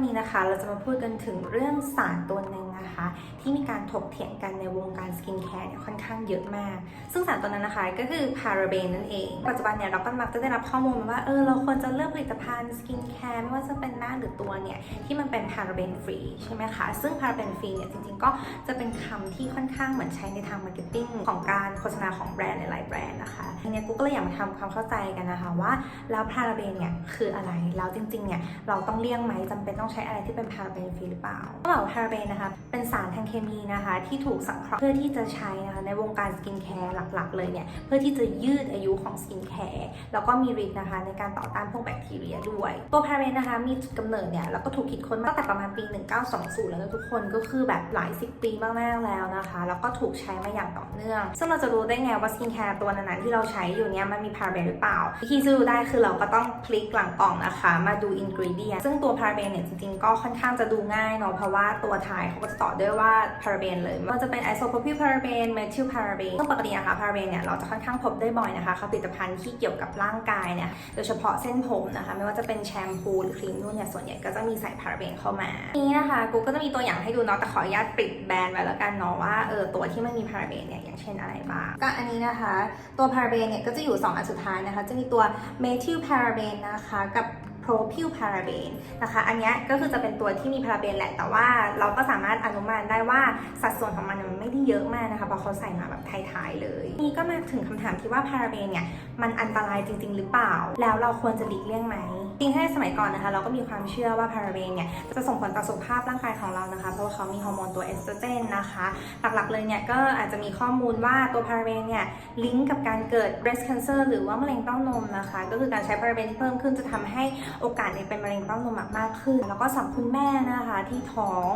วันนี้นะคะเราจะมาพูดกันถึงเรื่องสารตัวหนึ่ง นะคะ ที่มีการถกเถียงกันในวงการสกินแคร์เนี่ยค่อนข้างเยอะมาก ซึ่งสารตัวนั้นนะคะก็คือพาราเบนนั่นเอง ปัจจุบันเนี่ยเราก็มักจะได้รับข้อมูลมาว่าเออเราควรจะเลือกผลิตภัณฑ์สกินแคร์ไม่ว่าจะเป็นหน้าหรือตัวเนี่ยที่มันเป็นพาราเบนฟรีใช่ไหมคะ ซึ่งพาราเบนฟรีเนี่ยจริงๆก็จะเป็นคำที่ค่อนข้างเหมือนใช้ในทางมาร์เก็ตติ้งของการโฆษณาของแบรนด์หลายๆแบรนด์นะคะทีนี้กูก็เลยอยากมาทำความเข้าใจกันนะคะว่าแล้วพาราเบนเนี่ยคืออะไรแล้วจริงๆเนี่ยเราต้องเลี่ยงไหมจำเป็นต้องใช้อะไรที่เป็นพาราเบนฟรีหรือเปล่าต้องบอกพาราเบนนะคะเป็นสารทางเคมีนะคะ ที่ถูกสังเคราะห์เพื่อที่จะใช้นะคะในวงการสกินแคร์หลักๆ เลยเนี่ยเพื่อที่จะยืดอายุของสกินแคร์แล้วก็มีฤทธิ์นะคะ ในการต่อต้านพวกแบคทีเรียด้วย ตัวพาราเบนนะคะมีจุดกำเนิดเนี่ยแล้วก็ถูกคิดค้นมาตั้งแต่ประมาณปี 1920 แล้วนะทุกคนก็คือแบบหลายสิบปีมากๆแล้วนะคะ แล้วก็ถูกใช้มาอย่างต่อเนื่อง ซึ่งเราจะรู้ได้ไงว่าสกินแคร์ตัวนั้นๆที่เราใช้อยู่เนี่ยมันมีพาราเบนหรือเปล่าวิธีจะรู้ได้คือเราก็ต้องคลิกหลังกล่องนะคะ มาดูอินกริเดียซึ่งตัวพาราเบนเนี่ยจริงๆก็ค่อนข้างจะดูง่ายเนาะเพราะว่าตัวท้ายเขาก็จะต่อด้วยว่าพาราเบนเลยมันจะเป็นไอโซโพพิลพาราเบนเมทิลพาราเบนซึ่งปกตินะคะพาราเบนเนี่ยเราจะค่อนข้างพบได้บ่อยนะคะผลิตภัณฑ์ที่เกี่ยวกับร่างกายเนี่ยโดยเฉพาะเส้นผมนะคะ ไม่ว่าจะเป็นแชมพูหรือครีมนวดเนี่ยส่วนใหญ่ก็จะมีใส่พาราเบนเข้ามา นี้นะคะกูก็จะมีตัวอย่างให้ดูเนาะแต่ขออนุญาตปิดแบรนด์ไว้แล้วกันเนาะว่าเออตัวที่ไมันมีพาราเบนเนี่ยอย่างเช่นอะไรบ้างก็อันนี้นะคะ ตัวพาราเบนเนี่ยก็จะอยู่ 2 อันสุดท้ายนะคะ จะมีตัวเมทิลพาราเบนนะคะกับ propyl paraben นะคะ อันนี้ก็คือจะเป็นตัวที่มีพาราเบนแหละ แต่ว่าเราก็สามารถอนุมานได้ว่าสัดส่วนของมันมันไม่ได้เยอะมากนะคะเพราะเขาใส่มาแบบท้ายๆเลย นี่ก็มาถึงคำถามที่ว่าพาราเบนเนี่ยมันอันตรายจริง ๆ หรือเปล่า แล้วเราควรจะหลีกเลี่ยงไหมจริงๆถ้าในสมัยก่อนนะคะเราก็มีความเชื่อว่าพาราเบนเนี่ยจะส่งผลต่อสุขภาพร่างกายของเรานะคะ เพราะว่าเขามีฮอร์โมนตัวเอสโตรเจนนะคะ หลักๆเลยเนี่ยก็อาจจะมีข้อมูลว่าตัวพาราเบนเนี่ยลิงก์กับการเกิด breast cancer หรือว่ามะเร็งเต้านมนะคะ ก็คือการใช้พาราเบนที่เพิ่มขึ้นจะทำให้โอกาสในเป็นมะเร็งเต้านมมากขึ้น แล้วก็สำหรับคุณแม่นะคะที่ท้อง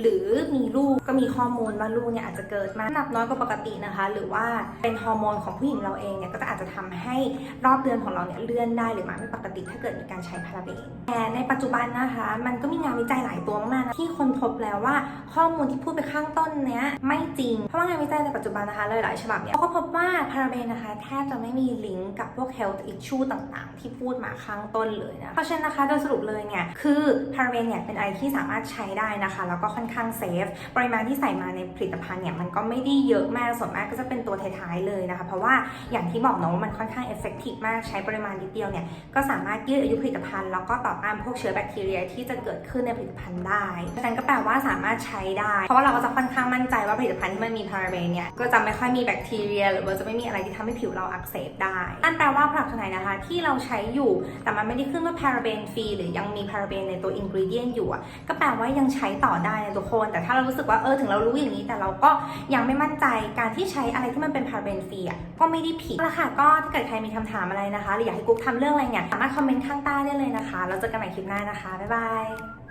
หรือมีลูกก็มีข้อมูลว่าลูกเนี่ยอาจจะเกิดมาน้ำหนักน้อยกว่าปกตินะคะ หรือว่าเป็นฮอร์โมนของผู้หญิงเราเองเนี่ยก็จะอาจจะทำให้รอบเดือนของเราเนี่ยเลื่อนได้หรือมาไม่ปกติถ้าเกิดมีการใช้พาราเบนแต่ในปัจจุบันนะคะ มันก็มีงานวิจัยหลายตัวมากๆนะที่คนพบแล้วว่าข้อมูลที่พูดไปข้างต้นเนี้ยไม่จริง เพราะว่างานวิจัยในปัจจุบันนะคะหลายๆฉบับเนี่ยเขาก็พบว่าพาราเบนนะคะแทบจะไม่มีลิงก์กับพวก health issue ต่างๆ ที่พูดมาข้างต้นเลยนะเพราะฉะนั้นนะคะโดยสรุปเลยเนี่ยคือพาราเบนเนี่ยเป็นอะไรที่สามารถใช้ได้นะคะ แล้วก็ค่อนข้างเซฟปริมาณที่ใส่มาในผลิตภัณฑ์เนี่ยมันก็ไม่ได้เยอะมากส่วนมากก็จะเป็นตัวท้ายๆเลยนะคะ เพราะว่าอย่างที่บอกเนาะว่ามันค่อนข้างเอฟเฟกตีฟมากใช้ปริมาณนิดเดียวเนี่ยก็สามารถยืดอายุผลิตภัณฑ์แล้วก็ต่อต้านพวกเชื้อแบคทีเรียที่จะเกิดขึ้นในผลิตภัณฑ์ได้ดังนั้นก็แปลว่าสามารถใช้ได้ เพราะว่าเราก็จะค่อนข้างมั่นใจว่าผลิตภัณฑ์ที่มันมีพาราเบนเนี่ยก็จะไม่ค่อยมีแบคทีเรีย หรือว่าจะไม่มีอะไรที่ทำให้ผิวเราอักเสบได้นั่นแปลว่าผลิตภัณฑ์ไหนนะคะ ที่เราใช้อยู่แต่มันไม่ได้ขึ้นว่าพาราเบนฟรีหรือยังมีพาราเบนในตัวอินกริเดียนอยู่ก็แปลว่ายังใช้ต่อได้นะทุกคน แต่ถ้าเรารู้สึกว่าเออถึงเรารู้อย่างนี้ แต่เราก็ยังไม่มั่นใจการที่ใช้อะไรที่มันเป็นพาราเบนฟรีอะก็ไม่ได้ผิดละค่ะก็ถ้าเกิดใครมีคำถามอะไรนะคะ หรืออยากให้กุ๊กทำเรื่องอะไรเนี่ยสามารถคอมเมนต์ข้างใต้ได้เลยนะคะ เราเจอกันใหม่คลิปหน้านะคะบ๊ายบาย